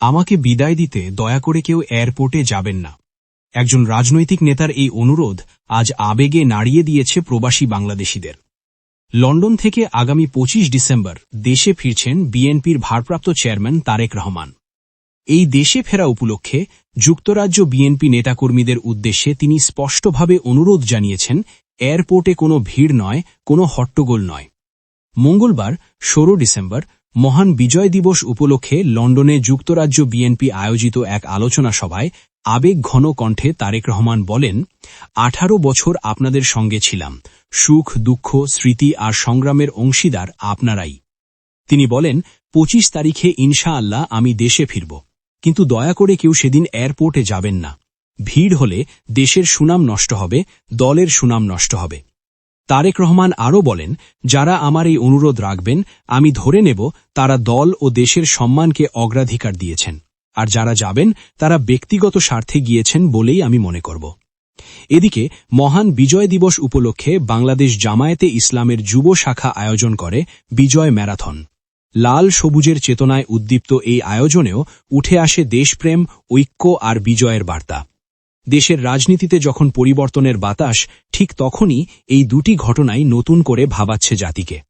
আমাকে বিদায় দিতে দয়া করে কেউ এয়ারপোর্টে যাবেন না। একজন রাজনৈতিক নেতার এই অনুরোধ আজ আবেগে নাড়িয়ে দিয়েছে প্রবাসী বাংলাদেশিদের। লন্ডন থেকে আগামী ২৫ ডিসেম্বর দেশে ফিরছেন বিএনপির ভারপ্রাপ্ত চেয়ারম্যান তারেক রহমান। এই দেশে ফেরা উপলক্ষে যুক্তরাজ্য বিএনপি নেতাকর্মীদের উদ্দেশ্যে তিনি স্পষ্টভাবে অনুরোধ জানিয়েছেন, এয়ারপোর্টে কোনো ভিড় নয়, কোনো হট্টগোল নয়। মঙ্গলবার, ষোলো ডিসেম্বর মহান বিজয় দিবস উপলক্ষে লন্ডনে যুক্তরাজ্য বিএনপি আয়োজিত এক আলোচনা সভায় আবেগ ঘন কণ্ঠে তারেক রহমান বলেন, আঠারো বছর আপনাদের সঙ্গে ছিলাম। সুখ, দুঃখ, স্মৃতি আর সংগ্রামের অংশীদার আপনারাই। তিনি বলেন ২৫ তারিখে ইনশা আল্লাহ আমি দেশে ফিরব। কিন্তু দয়া করে কেউ সেদিন এয়ারপোর্টে যাবেন না। ভিড় হলে দেশের সুনাম নষ্ট হবে, দলের সুনাম নষ্ট হবে। তারেক রহমান আরও বলেন, যারা আমার এই অনুরোধ রাখবেন, আমি ধরে নেব তারা দল ও দেশের সম্মানকে অগ্রাধিকার দিয়েছেন। আর যারা যাবেন, তারা ব্যক্তিগত স্বার্থে গিয়েছেন বলেই আমি মনে করব। এদিকে, মহান বিজয় দিবস উপলক্ষে বাংলাদেশ জামায়াতে ইসলামের যুব শাখা আয়োজন করে বিজয় ম্যারাথন। লাল সবুজের চেতনায় উদ্দীপ্ত এই আয়োজনেও উঠে আসে দেশপ্রেম, ঐক্য আর বিজয়ের বার্তা। দেশের রাজনীতিতে যখন পরিবর্তনের বাতাস ঠিক তখনই এই দুটি ঘটনাই নতুন করে ভাবাচ্ছে জাতিকে।